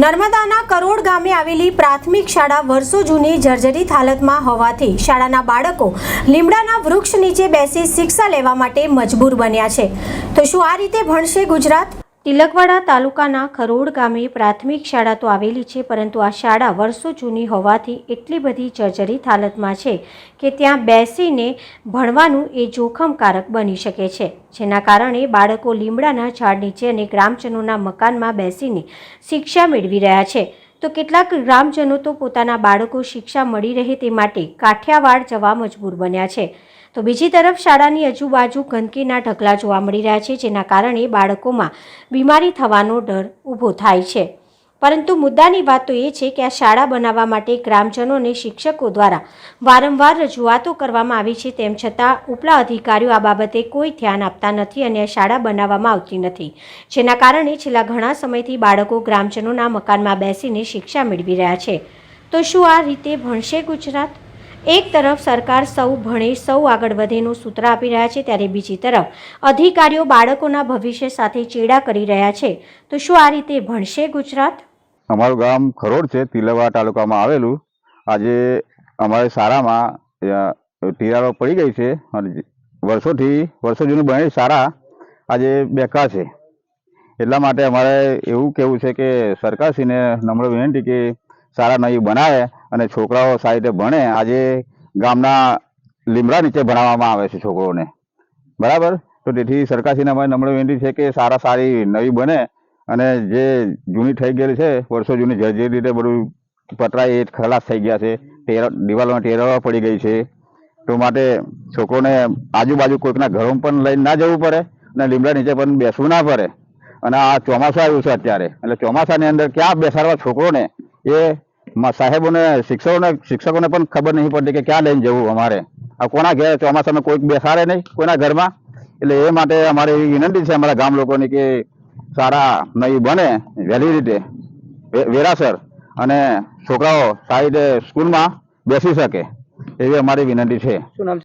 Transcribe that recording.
નર્મદાના કરોડ ગામે આવેલી પ્રાથમિક શાળા વર્ષો જૂની જર્જરિત હાલતમાં હોવાથી શાળાના બાળકો લીમડાના વૃક્ષ નીચે બેસી શિક્ષા લેવા માટે મજબૂર બન્યા છે. તો શું આ રીતે ભણશે ગુજરાત? તિલકવાડા તાલુકાના ખરોડ ગામે પ્રાથમિક શાળા તો આવેલી છે, પરંતુ આ શાળા વર્ષો જૂની હોવાથી એટલી બધી જર્જરિત હાલતમાં છે કે ત્યાં બેસીને ભણવાનું એ જોખમકારક બની શકે છે. જેના કારણે બાળકો લીમડાના ઝાડ નીચે અને ગ્રામજનોના મકાનમાં બેસીને શિક્ષા મેળવી રહ્યા છે. તો કેટલાક ગ્રામજનો તો પોતાના બાળકો શિક્ષા મળી રહે તે માટે કાઠિયાવાડ જવા મજબૂર બન્યા છે. તો બીજી તરફ શાળાની આજુબાજુ ગંદકીના ઢગલા જોવા મળી રહ્યા છે, જેના કારણે બાળકોમાં બીમારી થવાનો ડર ઊભો થાય છે. પરંતુ મુદ્દાની વાત તો એ છે કે આ શાળા બનાવવા માટે ગ્રામજનો અને શિક્ષકો દ્વારા વારંવાર રજૂઆતો કરવામાં આવી છે તેમ છતાં ઉપલા અધિકારીઓ આ બાબતે કોઈ ધ્યાન આપતા નથી અને આ શાળા બનાવવામાં આવતી નથી, જેના કારણે છેલ્લા ઘણા સમયથી બાળકો ગ્રામજનોના મકાનમાં બેસીને શિક્ષા મેળવી રહ્યા છે. તો શું આ રીતે ભણશે ગુજરાત? એક તરફ સરકાર સૌ ભણે, સૌ આગળ વધેનું સૂત્ર આપી રહ્યા છે ત્યારે બીજી તરફ અધિકારીઓ બાળકોના ભવિષ્ય સાથે ચેડા કરી રહ્યા છે. તો શું આ રીતે ભણશે ગુજરાત? અમારું ગામ ખરોડ છે, તિલવા તાલુકામાં આવેલું. આજે અમારે શાળામાં તિરાડો પડી ગઈ છે અને વર્ષોથી, વર્ષો જૂની બનેલી શાળા આજે બેકાર છે. એટલા માટે અમારે એવું કહેવું છે કે સરકારશ્રીને નમ્ર વિનંતી કે શાળા નવી બનાવે અને છોકરાઓ સારી રીતે ભણે. આજે ગામના લીમડા નીચે ભણાવવામાં આવે છે છોકરોને. બરાબર? તો તેથી સરકારશ્રીને અમારી નમ્ર વિનંતી છે કે સારા સારી નવી બને અને જે જૂની થઈ ગયેલી છે, વર્ષો જૂની જર્જરી રીતે બધું પતરાય એ ખલાસ થઈ ગયા છે દિવાલોમાં ટેરવા પડી ગઈ છે. તો માટે છોકરોને આજુબાજુ કોઈકના ઘરોમાં પણ લઈને ના જવું પડે અને લીમડા નીચે પણ બેસવું ના પડે. અને આ ચોમાસું આવ્યું છે અત્યારે. એટલે ચોમાસાની અંદર ક્યાં બેસાડવા છોકરોને? એ સાહેબોને, શિક્ષકોને શિક્ષકોને પણ ખબર નહીં પડતી કે ક્યાં લઈને જવું અમારે. આ કોના ઘેર ચોમાસામાં કોઈક બેસાડે નહીં? કોઈના ઘરમાં? એટલે એ માટે અમારે એવી વિનંતી છે અમારા ગામ લોકોની કે સારા નહીં બને વહેલી રીતે. વેરાસર અને છોકરાઓ સારી રીતે સ્કૂલમાં બેસી શકે એવી અમારી વિનંતી છે?